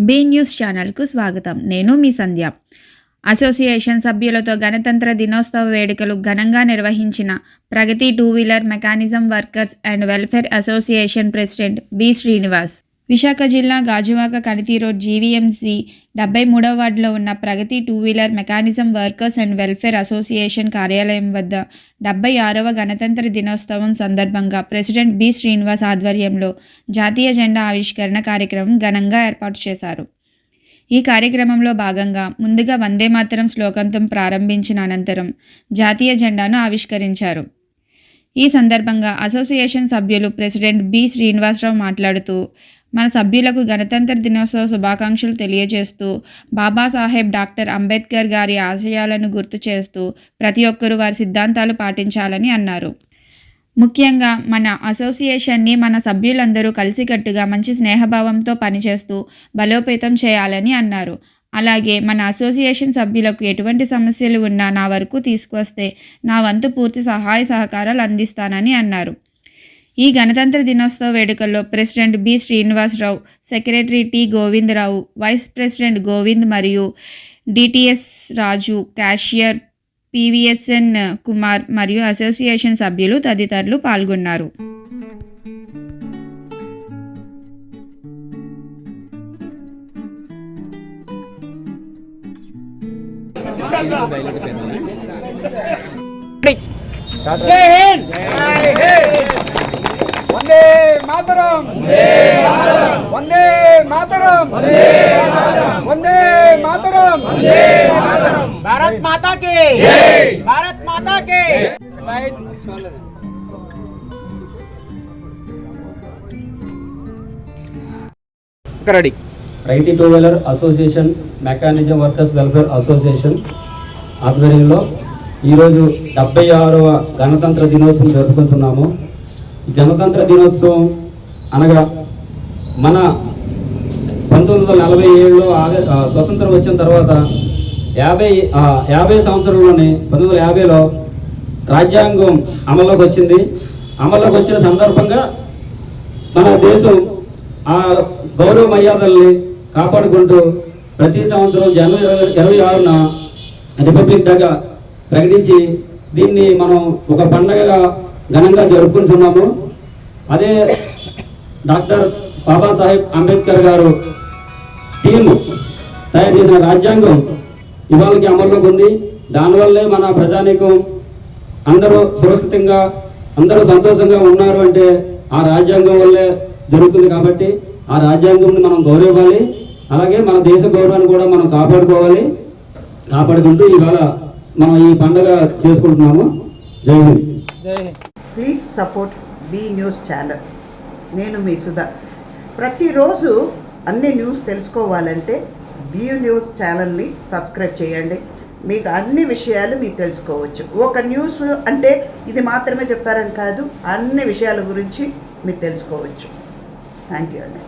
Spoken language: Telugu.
బీ న్యూస్ ఛానల్కు స్వాగతం. నేను మీ సంధ్య. అసోసియేషన్ సభ్యులతో గణతంత్ర దినోత్సవ వేడుకలు ఘనంగా నిర్వహించిన Pragathi two wheeler mechanism workers and welfare association president B Srinivas. Visakha జిల్లా గాజువాక కణితి రోడ్ జీవీఎంసీ డెబ్బై మూడవ వార్డులో ఉన్న Pragathi two wheeler mechanism workers and welfare association కార్యాలయం వద్ద డెబ్బై ఆరవ గణతంత్ర దినోత్సవం సందర్భంగా ప్రెసిడెంట్ బి శ్రీనివాస్ ఆధ్వర్యంలో జాతీయ జెండా ఆవిష్కరణ కార్యక్రమం ఘనంగా ఏర్పాటు చేశారు. ఈ కార్యక్రమంలో భాగంగా ముందుగా వందే మాతరం శ్లోకంతో ప్రారంభించిన అనంతరం జాతీయ జెండాను ఆవిష్కరించారు. ఈ సందర్భంగా అసోసియేషన్ సభ్యులు ప్రెసిడెంట్ బి శ్రీనివాసరావు మాట్లాడుతూ మన సభ్యులకు గణతంత్ర దినోత్సవ శుభాకాంక్షలు తెలియజేస్తూ బాబాసాహెబ్ డాక్టర్ అంబేద్కర్ గారి ఆశయాలను గుర్తు చేస్తూ ప్రతి ఒక్కరూ వారి సిద్ధాంతాలు పాటించాలని అన్నారు. ముఖ్యంగా మన అసోసియేషన్ని మన సభ్యులందరూ కలిసికట్టుగా మంచి స్నేహభావంతో పనిచేస్తూ బలోపేతం చేయాలని అన్నారు. అలాగే మన అసోసియేషన్ సభ్యులకు ఎటువంటి సమస్యలు ఉన్నా నా వరకు తీసుకువస్తే నా వంతు పూర్తి సహాయ సహకారాలు అందిస్తానని అన్నారు. ఈ గణతంత్ర దినోత్సవ వేడుకల్లో president B Srinivasarao secretary T Govindarao vice president Govind మరియు DTS Raju cashier PVSN Kumar మరియు అసోసియేషన్ సభ్యులు తదితరులు పాల్గొన్నారు. జై హింద్! వందే మాతరం. వందే మాతరం. వందే మాతరం. భారత్ మాతా కి భారత్ మాతా కి రెడీ. రైతీ two wheeler association mechanism workers welfare association ఆధ్వర్యంలో ఈరోజు డెబ్బై ఆరవ గణతంత్ర దినోత్సవం జరుపుకుంటున్నాము. గణతంత్ర దినోత్సవం అనగా మన పంతొమ్మిది వందల నలభై ఏడులో ఆ, స్వతంత్రం వచ్చిన తర్వాత యాభై యాభై సంవత్సరంలోనే పంతొమ్మిది వందల యాభైలో రాజ్యాంగం అమల్లోకి వచ్చింది. అమల్లోకి వచ్చిన సందర్భంగా మన దేశం ఆ గౌరవ మర్యాదల్ని కాపాడుకుంటూ ప్రతి సంవత్సరం జనవరి ఇరవై- ఇరవై ఆరున రిపబ్లిక్ డేగా ప్రకటించి దీన్ని మనం ఒక పండగగా ఘనంగా జరుపుకుంటున్నాము. అదే డాక్టర్ బాబాసాహెబ్ అంబేద్కర్ గారు టీము తయారు చేసిన రాజ్యాంగం ఇవాళకి అమల్లోకి ఉంది. దానివల్లే మన ప్రజానీకం అందరూ సురక్షితంగా అందరూ సంతోషంగా ఉన్నారు అంటే ఆ రాజ్యాంగం వల్లే జరుగుతుంది కాబట్టి ఆ రాజ్యాంగంని మనం గౌరవివ్వాలి అలాగే మన దేశ గౌరవాన్ని కూడా మనం కాపాడుకోవాలి. కాపాడుకుంటూ ఇవాళ మనం ఈ పండుగ చేసుకుంటున్నాము. జై Hind. Please support B news channel. నేను మీ సుధా. ప్రతిరోజు అన్ని న్యూస్ తెలుసుకోవాలంటే బీ న్యూస్ ఛానల్ని సబ్స్క్రైబ్ చేయండి. మీకు అన్ని విషయాలు మీకు తెలుసుకోవచ్చు. ఒక న్యూస్ అంటే ఇది మాత్రమే చెప్తారని కాదు అన్ని విషయాల గురించి మీరు తెలుసుకోవచ్చు. థ్యాంక్ యూ అండి.